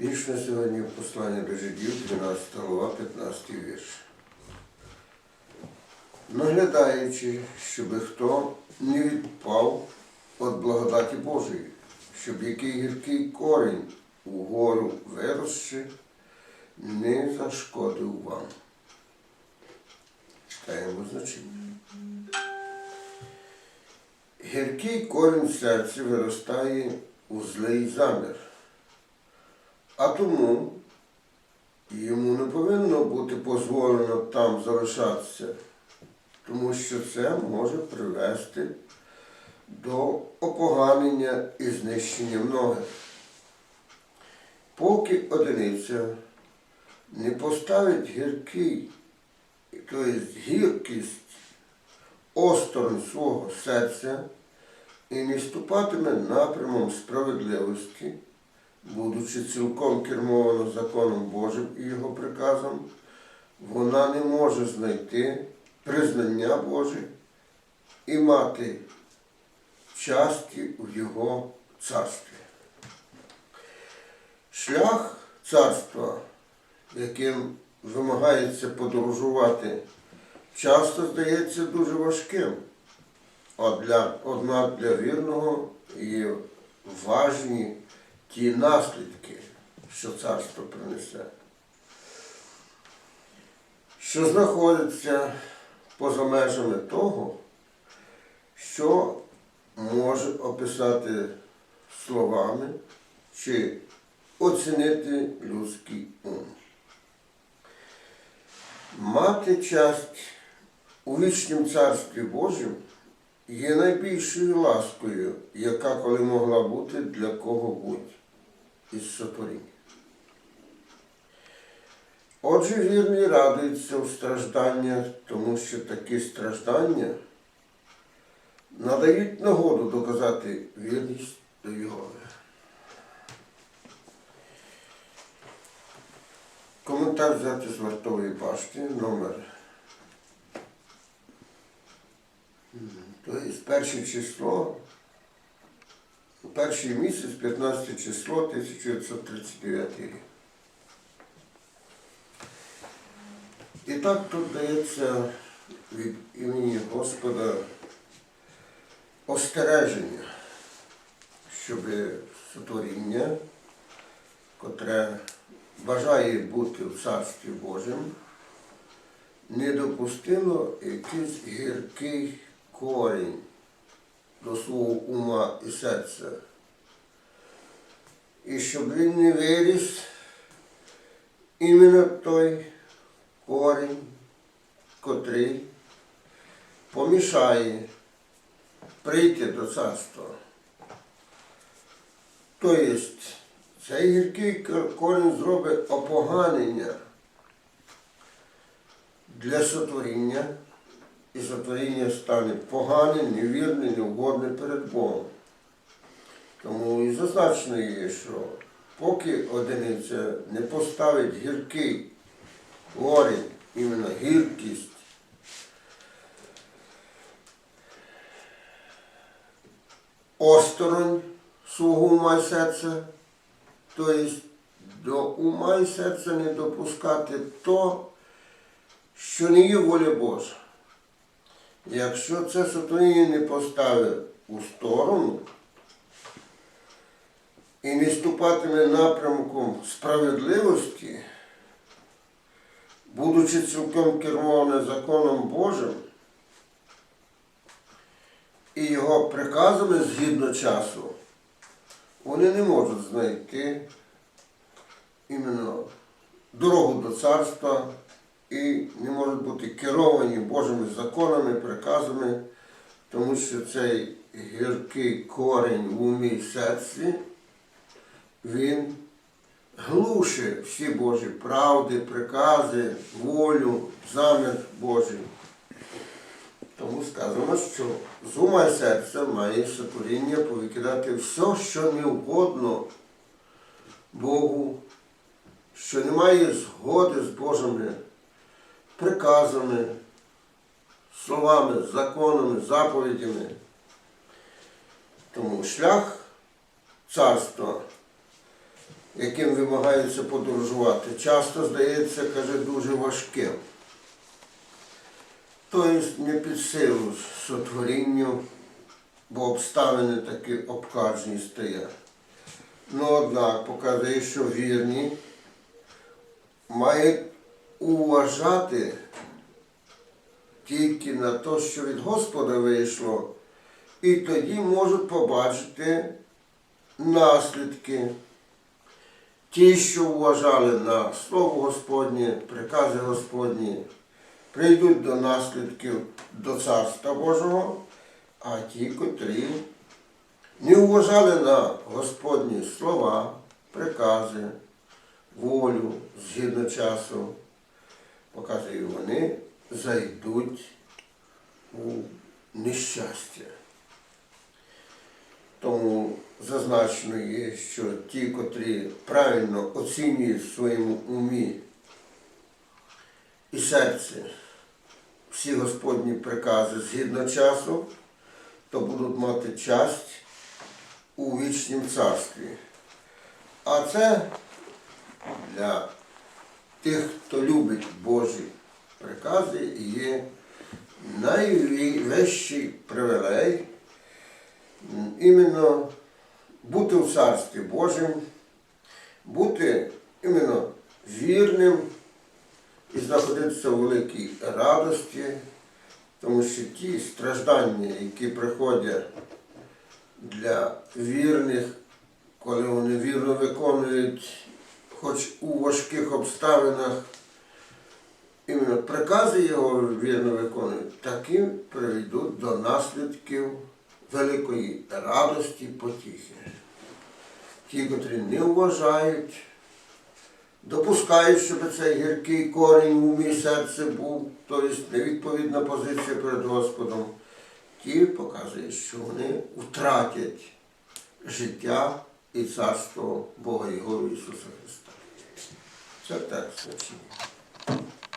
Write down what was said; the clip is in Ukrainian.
Вірш на сьогодні послання до жидів, 12 глава, 15 вірш. Наглядаючи, щоб хто не відпав від благодаті Божої, щоб який гіркий корінь угору виросши, не зашкодив вам. Читаємо значення. Гіркий корінь в серці виростає у злий замір. А тому йому не повинно бути дозволено там залишатися, тому що це може привести до опоганення і знищення многих. Поки одиниця не поставить гіркий, тобто гіркість осторонь свого серця і не ступатиме напрямом справедливості, будучи цілком кермовано законом Божим і його приказом, вона не може знайти признання Боже і мати часті в Його царстві. Шлях царства, яким вимагається подорожувати, часто здається дуже важким. Для, однак для вірного є важні ті наслідки, що царство принесе, що знаходиться поза межами того, що може описати словами чи оцінити людський ум. Мати часть у вічнім царстві Божому є найбільшою ласкою, яка коли могла бути для кого-будь із сотворінь. Отже, вірний радується у стражданнях, тому що такі страждання надають нагоду доказати вірність до Його. Коментар взяти з вартової башти, номер. Тобто перше число, перший місяць, 15 число 1939 рік. І так тут дається від імені Господа остереження, щоб сотворіння, котре бажає бути в Царстві Божому, не допустило якийсь гіркий корінь до свого ума і серця. І щоб він не виріс іменно той корінь, котрий помішає прийти до царства. Тобто цей гіркий корінь зробить опоганення для сотворіння, і сотворіння стане поганим, невірним, неугодним перед Богом. Тому і зазначено є, що поки одиниця не поставить гіркий корінь, іменно гіркість, осторонь свого ума і серця, тобто до ума і серця не допускати то, що не є воля Божа. Якщо це сотворіння не поставить у сторону і не ступатиме напрямком справедливості, будучи цілком кермоване законом Божим і його приказами згідно часу, вони не можуть знайти іменно дорогу до царства і не можуть бути керовані Божими законами, приказами, тому що цей гіркий корінь в умі серці, він глушить всі Божі правди, прикази, волю, замір Божий. Тому сказано, що з ума серця має сотворіння повикидати все, що не угодно Богу, що немає згоди з Божими приказами, словами, законами, заповідями. Тому шлях царства яким вимагається подорожувати, часто здається, каже, дуже важким. Тобто не під силу сотворінню, бо обставини такі обкажні стоять. Ну, однак показує, що вірні мають уважати тільки на те, що від Господа вийшло, і тоді можуть побачити наслідки. Ті, що вважали на Слово Господнє, прикази Господні, прийдуть до наслідків до Царства Божого, а ті, котрі не вважали на Господні слова, прикази, волю згідно часу, показує, вони зайдуть у нещастя. Тому зазначено є, що ті, котрі правильно оцінюють в своєму умі і серці всі Господні прикази згідно часу, то будуть мати часть у вічнім царстві. А це для тих, хто любить Божі прикази, є найвищий привілей іменно бути в Царстві Божим, бути іменно вірним і знаходитися у великій радості, тому що ті страждання, які приходять для вірних, коли вони вірно виконують, хоч у важких обставинах, іменно прикази його вірно виконують, такі приведуть до наслідків великої радості, потіхи. Ті, котрі не вважають, допускають, щоб цей гіркий корінь в умі серці був, тобто невідповідна позиція перед Господом, ті показують, що вони втратять життя і царство Бога Його Ісуса Христа. Це так значення.